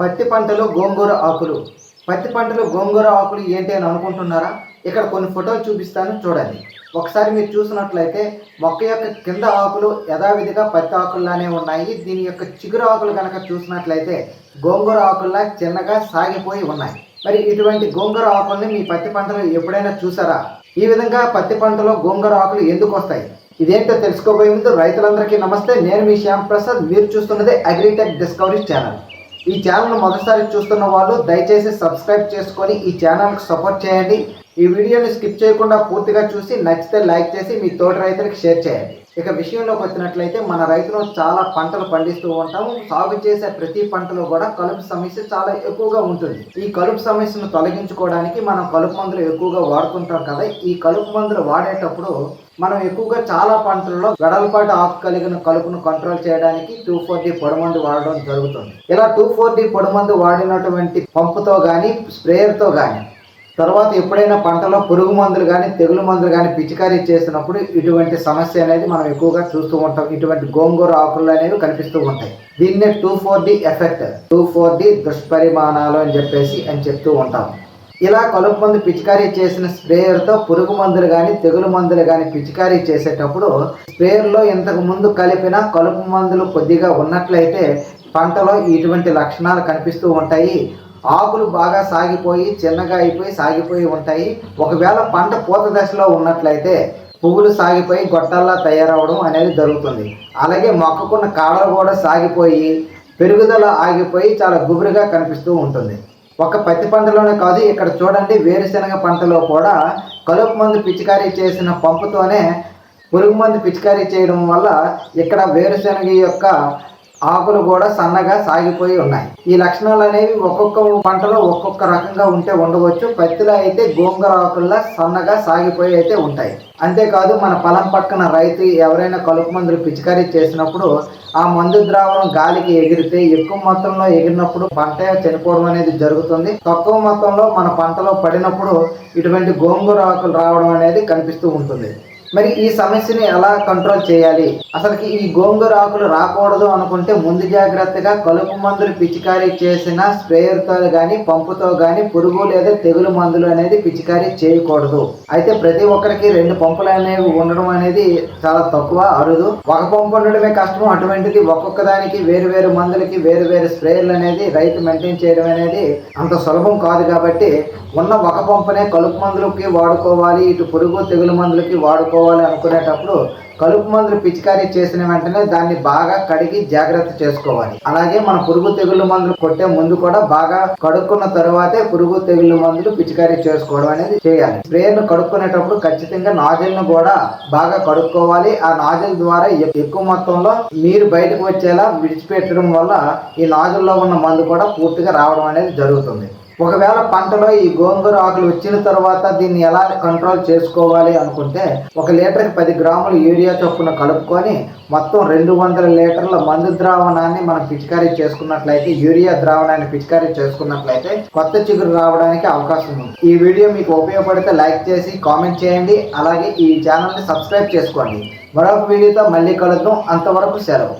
పత్తి పంటలో గోంగూర ఆకులు. పత్తి పంటలో గోంగూర ఆకులు ఏంటి అని అనుకుంటున్నారా? ఇక్కడ కొన్ని ఫోటోలు చూపిస్తాను చూడండి. ఒకసారి మీరు చూసినట్లయితే మొక్క యొక్క కింద ఆకులు యథావిధిగా పత్తి ఆకుల్లానే ఉన్నాయి. దీని యొక్క చిగురు ఆకులు కనుక చూసినట్లయితే గోంగూర ఆకుల్లా చిన్నగా సాగిపోయి ఉన్నాయి. మరి ఇటువంటి గోంగూర ఆకుల్ని మీ పత్తి పంటలో ఎప్పుడైనా చూసారా? ఈ విధంగా పత్తి పంటలో గోంగూర ఆకులు ఎందుకు వస్తాయి? ఇదేంటో తెలుసుకోబోయే ముందు రైతులందరికీ నమస్తే. నేను మీ శ్యామ్ ప్రసాద్. మీరు చూస్తున్నది అగ్రిటెక్ డిస్కవరీ ఛానల్ ఈ ఛానల్ మొదటిసారి చూస్తున్న వాళ్ళు దయచేసి సబ్స్క్రైబ్ చేసుకొని ఈ ఛానల్కి సపోర్ట్ చేయండి. ఈ వీడియోని స్కిప్ చేయకుండా పూర్తిగా చూసి నచ్చితే లైక్ చేసి మీ తోటి రైతులకు షేర్ చేయండి. ఇక విషయంలోకి వచ్చినట్లయితే మన రైతులు చాలా పంటలు పండిస్తూ ఉంటాము. సాగు చేసే ప్రతి పంటలో కూడా కలుపు సమస్య చాలా ఎక్కువగా ఉంటుంది. ఈ కలుపు సమస్యను తొలగించుకోవడానికి మనం కలుపు మందులు ఎక్కువగా వాడుతుంటాం కదా. ఈ కలుపు మందులు వాడేటప్పుడు మనం ఎక్కువగా చాలా పంటలలో వెడల్పాటు ఆకు కలిగిన కలుపును కంట్రోల్ చేయడానికి టూ ఫోర్ డి పొడమందు వాడడం జరుగుతుంది. ఇలా టూ ఫోర్ డి పొడమందు వాడినటువంటి పంపుతో కానీ స్ప్రేయర్తో కానీ తర్వాత ఎప్పుడైనా పంటలో పురుగు మందులు కానీ తెగులు మందులు కానీ పిచికారీ చేసినప్పుడు ఇటువంటి సమస్య అనేది మనం ఎక్కువగా చూస్తూ ఉంటాం. ఇటువంటి గోంగూర ఆకులు అనేవి కనిపిస్తూ ఉంటాయి. దీన్నే two four D effect two four D దుష్పరిమాణాలు అని చెప్పేసి అని చెప్తూ ఉంటాం. ఇలా కలుపు మందు పిచికారీ చేసిన స్ప్రేయర్తో పురుగు మందులు కానీ తెగులు మందులు కానీ పిచికారీ చేసేటప్పుడు స్ప్రేయర్లో ఇంతకు ముందు కలిపిన కలుపు మందులు కొద్దిగా ఉన్నట్లయితే పంటలో ఇటువంటి లక్షణాలు కనిపిస్తూ ఉంటాయి. ఆకులు బాగా సాగిపోయి చిన్నగా అయిపోయి సాగిపోయి ఉంటాయి. ఒకవేళ పంట పూత దశలో ఉన్నట్లయితే పువ్వులు సాగిపోయి గొట్టాల్లా తయారవడం అనేది జరుగుతుంది. అలాగే మొక్కకున్న కాడలు కూడా సాగిపోయి పెరుగుదల ఆగిపోయి చాలా గుబురుగా కనిపిస్తూ ఉంటుంది. ఒక పత్తి పంటలోనే కాదు ఇక్కడ చూడండి వేరుశనగ పంటలో కూడా కలుపు మందు పిచికారీ చేసిన పంపుతోనే పురుగు మందు పిచికారీ చేయడం వల్ల ఇక్కడ వేరుశనగ యొక్క ఆకులు కూడా సన్నగా సాగిపోయి ఉన్నాయి. ఈ లక్షణాలు అనేవి ఒక్కొక్క పంటలో ఒక్కొక్క రకంగా ఉంటే ఉండవచ్చు. పత్తిలో అయితే గోంగూర ఆకుల్లా సన్నగా సాగిపోయి అయితే ఉంటాయి. అంతేకాదు మన పొలం పక్కన రైతు ఎవరైనా కలుపు మందులు పిచికారీ చేసినప్పుడు ఆ మందు ద్రావణం గాలికి ఎగిరితే ఎక్కువ మొత్తంలో ఎగిరినప్పుడు పంట చనిపోవడం అనేది జరుగుతుంది. తక్కువ మొత్తంలో మన పంటలో పడినప్పుడు ఇటువంటి గోంగూర ఆకులు రావడం అనేది కనిపిస్తూ ఉంటుంది. మరి ఈ సమస్యని ఎలా కంట్రోల్ చేయాలి? అసలుకి ఈ గోంగూర ఆకులు రాకూడదు అనుకుంటే ముందు జాగ్రత్తగా కలుపు మందులు పిచికారీ చేసిన స్ప్రేయర్తో కానీ పంపుతో కానీ పురుగు లేదా తెగులు మందులు అనేది పిచికారీ చేయకూడదు. అయితే ప్రతి ఒక్కరికి రెండు పంపులు అనేవి ఉండడం అనేది చాలా తక్కువ అరుదు. ఒక పంపు ఉండడమే కష్టం అటువంటిది ఒక్కొక్క దానికి వేరు వేరు మందులకి వేరు వేరు స్ప్రేయర్లు అనేది రైతు మెయింటైన్ చేయడం అనేది అంత సులభం కాదు కాబట్టి ఉన్న ఒక పంపునే కలుపు మందులకి వాడుకోవాలి ఇటు పురుగు తెగులు మందులకి వాడుకోవాలి అనుకునేటప్పుడు కలుపు మందులు పిచికారీ చేసిన వెంటనే దాన్ని బాగా కడిగి జాగ్రత్త చేసుకోవాలి. అలాగే మన పురుగు తెగులు మందులు కొట్టే ముందు కూడా బాగా కడుక్కున్న తర్వాతే పురుగు తెగులు మందులు పిచికారీ చేసుకోవడం అనేది చేయాలి. స్ప్రేను కడుక్కునేటప్పుడు ఖచ్చితంగా నాజిల్ను కూడా బాగా కడుక్కోవాలి. ఆ నాజిల్ ద్వారా ఎ- ఎక్కువ మొత్తంలో నీరు బయటకు వచ్చేలా విడిచిపెట్టడం వల్ల ఈ నాజిల్లో ఉన్న మందు కూడా పూర్తిగా రావడం అనేది జరుగుతుంది. ఒకవేళ పంటలో ఈ గోంగూర ఆకులు వచ్చిన తర్వాత దీన్ని ఎలా కంట్రోల్ చేసుకోవాలి అనుకుంటే ఒక లీటర్కి పది గ్రాములు యూరియా చొప్పున కలుపుకొని మొత్తం రెండు వందల లీటర్ల మందు ద్రావణాన్ని మనం పిచికారీ చేసుకున్నట్లయితే యూరియా ద్రావణాన్ని పిచికారీ చేసుకున్నట్లయితే కొత్త చిగురు రావడానికి అవకాశం ఉంది. ఈ వీడియో మీకు ఉపయోగపడితే లైక్ చేసి కామెంట్ చేయండి. అలాగే ఈ ఛానల్ని సబ్స్క్రైబ్ చేసుకోండి. మరొక వీడియోతో మళ్ళీ కలుద్దాం. అంతవరకు సెలవు.